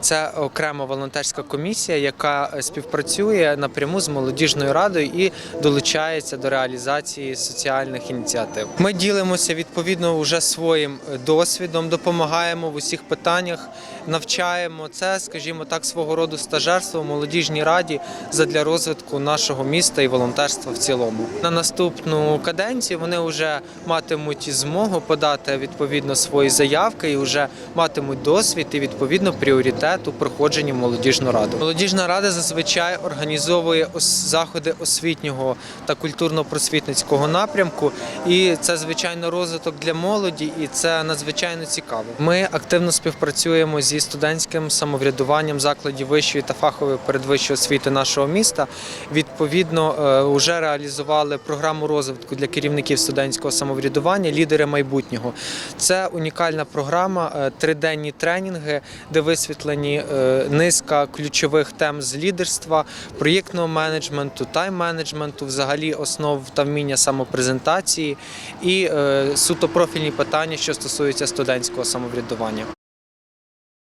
Це окрема волонтерська комісія, яка е, співпрацює напряму з молодіжною радою і долучається до реалізації соціальних ініціатив. Ми ділимося відповідно вже своїм е, досвідом, допомагаємо в усіх питаннях, навчаємо це, скажімо так, свого роду стажерство в молодіжній раді задля розвитку нашого міста і волонтерства в цілому. На наступну каденцію вони вже матимуть змогу подати відповідно свої заявки і вже матимуть досвід і відповідно пріоритет у проходженні молодіжну раду. Молодіжна рада зазвичай організовує заходи освітнього та культурно-просвітницького напрямку, і це звичайно розвиток для молоді, і це надзвичайно цікаво. Ми активно співпрацюємо зі студентським самоврядуванням закладів вищої та фахової передвищої освіти нашого міста. Відповідно, вже реалізували програму розвитку для керівників студентського самоврядування Лідери майбутнього. Це унікальна програма, е, триденні тренінги, де висвітлені е, низка ключових тем з лідерства, проєктного менеджменту, тайм-менеджменту, взагалі основ та вміння самопрезентації і е, суто профільні питання, що стосуються студентського самоврядування.